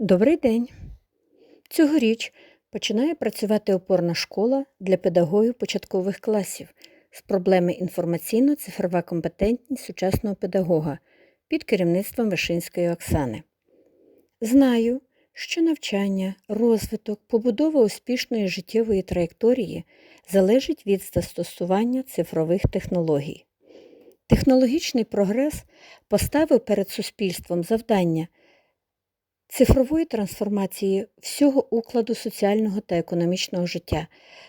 Добрий день! Цьогоріч починає працювати опорна школа для педагогів початкових класів з проблеми інформаційно-цифрова компетентність сучасного педагога під керівництвом Вишинської Оксани. Знаю, що навчання, розвиток, побудова успішної життєвої траєкторії залежить від застосування цифрових технологій. Технологічний прогрес поставив перед суспільством завдання цифрової трансформації всього укладу соціального та економічного життя.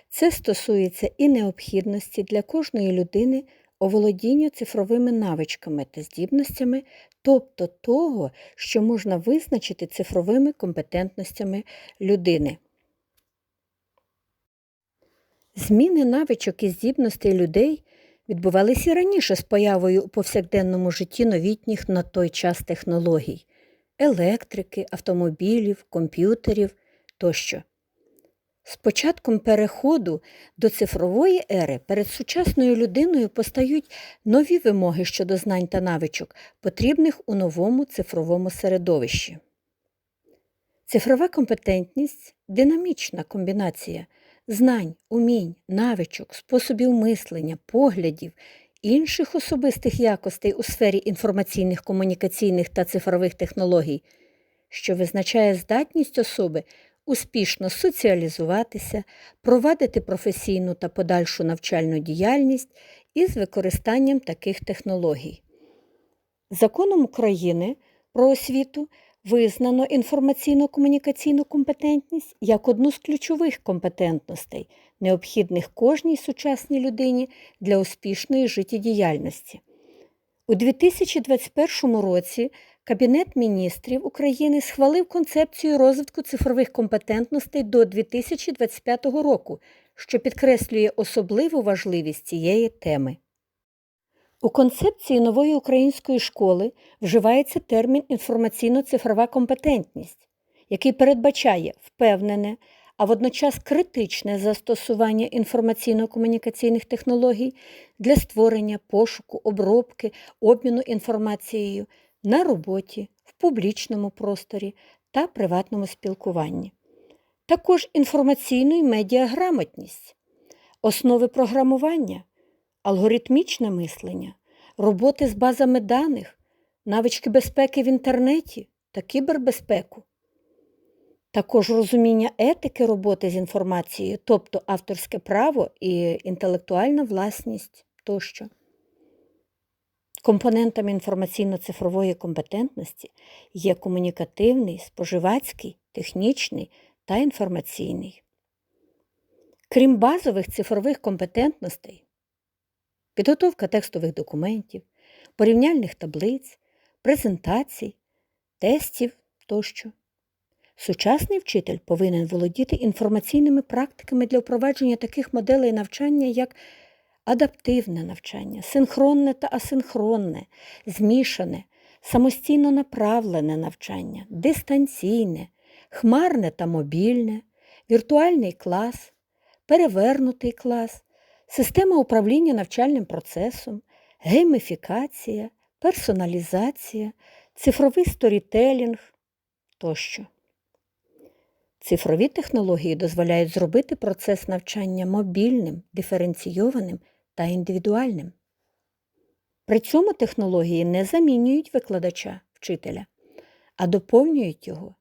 Це стосується і необхідності для кожної людини оволодіння цифровими навичками та здібностями, тобто того, що можна визначити цифровими компетентностями людини. Зміни навичок і здібностей людей відбувалися і раніше з появою у повсякденному житті новітніх на той час технологій електрики, автомобілів, комп'ютерів тощо. З початком переходу до цифрової ери перед сучасною людиною постають нові вимоги щодо знань та навичок, потрібних у новому цифровому середовищі. Цифрова компетентність динамічна комбінація знань, умінь, навичок, способів мислення, поглядів, інших особистих якостей у сфері інформаційних, комунікаційних та цифрових технологій, що визначає здатність особи успішно соціалізуватися, провадити професійну та подальшу навчальну діяльність із використанням таких технологій. Законом України про освіту визнано інформаційно-комунікаційну компетентність як одну з ключових компетентностей, необхідних кожній сучасній людині для успішної життєдіяльності. У 2021 році Кабінет міністрів України схвалив концепцію розвитку цифрових компетентностей до 2025 року, що підкреслює особливу важливість цієї теми. У концепції нової української школи вживається термін інформаційно-цифрова компетентність, який передбачає впевнене, а водночас критичне застосування інформаційно-комунікаційних технологій для створення пошуку, обробки, обміну інформацією на роботі, в публічному просторі та приватному спілкуванні. Також інформаційну і медіаграмотність, основи програмування, алгоритмічне мислення, роботи з базами даних, навички безпеки в інтернеті та кібербезпеку. Також розуміння етики роботи з інформацією, тобто авторське право і інтелектуальна власність тощо. Компонентами інформаційно-цифрової компетентності є комунікативний, споживацький, технічний та інформаційний. Крім базових цифрових компетентностей, підготовка текстових документів, порівняльних таблиць, презентацій, тестів тощо. Сучасний вчитель повинен володіти інформаційними практиками для впровадження таких моделей навчання, як адаптивне навчання, синхронне та асинхронне, змішане, самостійно направлене навчання, дистанційне, хмарне та мобільне, віртуальний клас, перевернутий клас, система управління навчальним процесом, гейміфікація, персоналізація, цифровий сторітелінг тощо. Цифрові технології дозволяють зробити процес навчання мобільним, диференційованим та індивідуальним. При цьому технології не замінюють викладача, вчителя, а доповнюють його.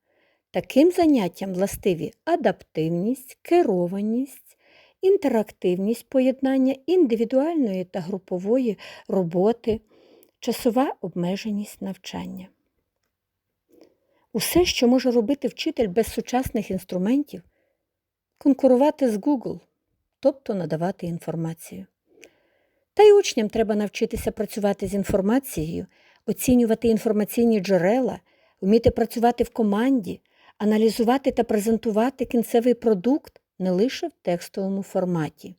Таким заняттям властиві адаптивність, керованість, інтерактивність поєднання індивідуальної та групової роботи, часова обмеженість навчання. Усе, що може робити вчитель без сучасних інструментів, конкурувати з Google, тобто надавати інформацію. Та й учням треба навчитися працювати з інформацією, оцінювати інформаційні джерела, вміти працювати в команді, аналізувати та презентувати кінцевий продукт не лише в текстовому форматі.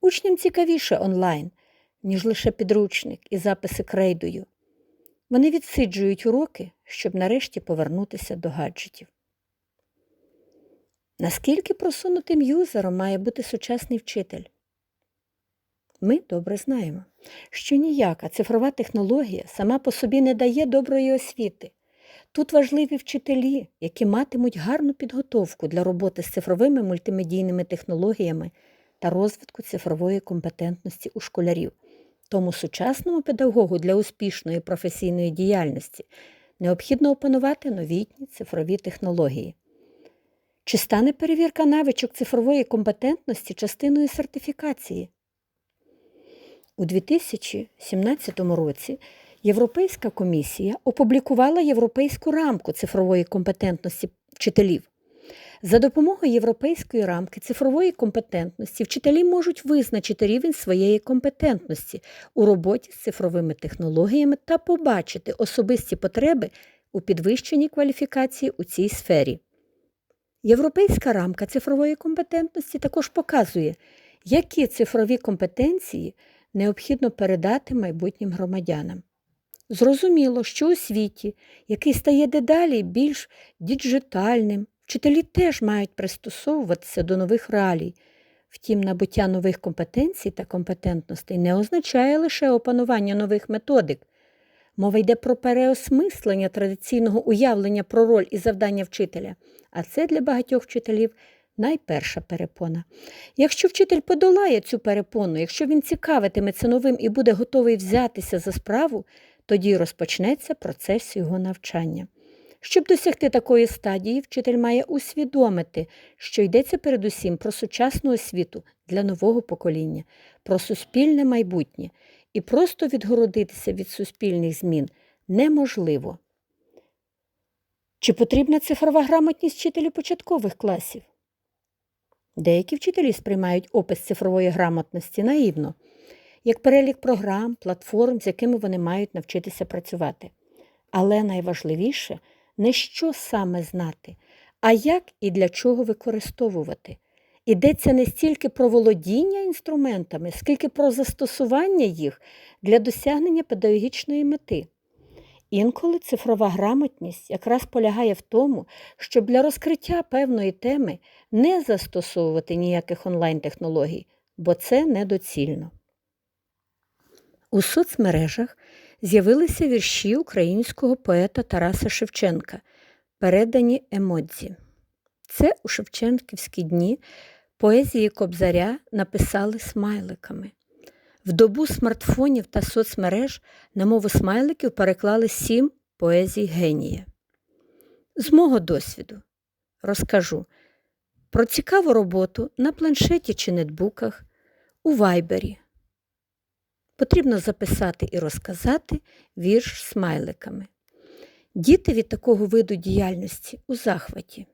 Учням цікавіше онлайн, ніж лише підручник і записи крейдою. Вони відсиджують уроки, щоб нарешті повернутися до гаджетів. Наскільки просунутим юзером має бути сучасний вчитель? Ми добре знаємо, що ніяка цифрова технологія сама по собі не дає доброї освіти, Тут важливі вчителі, які матимуть гарну підготовку для роботи з цифровими мультимедійними технологіями та розвитку цифрової компетентності у школярів. Тому сучасному педагогу для успішної професійної діяльності необхідно опанувати новітні цифрові технології. Чи стане перевірка навичок цифрової компетентності частиною сертифікації? У 2017 році Європейська комісія опублікувала європейську рамку цифрової компетентності вчителів. За допомогою європейської рамки цифрової компетентності вчителі можуть визначити рівень своєї компетентності у роботі з цифровими технологіями та побачити особисті потреби у підвищенні кваліфікації у цій сфері. Європейська рамка цифрової компетентності також показує, які цифрові компетенції необхідно передати майбутнім громадянам. Зрозуміло, що у світі, який стає дедалі більш діджитальним, вчителі теж мають пристосовуватися до нових реалій. Втім, набуття нових компетенцій та компетентностей не означає лише опанування нових методик. Мова йде про переосмислення традиційного уявлення про роль і завдання вчителя, а це для багатьох вчителів найперша перепона. Якщо вчитель подолає цю перепону, якщо він цікавитиметься новим і буде готовий взятися за справу, тоді розпочнеться процес його навчання. Щоб досягти такої стадії, вчитель має усвідомити, що йдеться передусім про сучасну освіту для нового покоління, про суспільне майбутнє, і просто відгородитися від суспільних змін неможливо. Чи потрібна цифрова грамотність вчителів початкових класів? Деякі вчителі сприймають опис цифрової грамотності наївно, як перелік програм, платформ, з якими вони мають навчитися працювати. Але найважливіше не що саме знати, а як і для чого використовувати. Йдеться не стільки про володіння інструментами, скільки про застосування їх для досягнення педагогічної мети. Інколи цифрова грамотність якраз полягає в тому, щоб для розкриття певної теми не застосовувати ніяких онлайн-технологій, бо це недоцільно. У соцмережах з'явилися вірші українського поета Тараса Шевченка, передані емодзі. Це у Шевченківські дні поезії Кобзаря написали смайликами. В добу смартфонів та соцмереж на мову смайликів переклали сім поезій генія. З мого досвіду розкажу про цікаву роботу на планшеті чи нетбуках, у вайбері. Потрібно записати і розказати вірш смайликами. Діти від такого виду діяльності у захваті.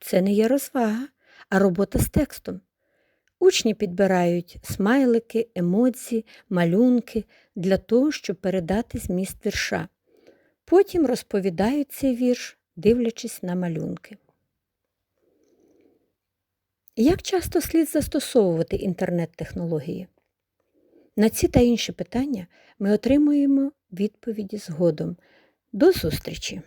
Це не є розвага, а робота з текстом. Учні підбирають смайлики, емоції, малюнки для того, щоб передати зміст вірша. Потім розповідають цей вірш, дивлячись на малюнки. Як часто слід застосовувати інтернет-технології? На ці та інші питання ми отримуємо відповіді згодом. До зустрічі!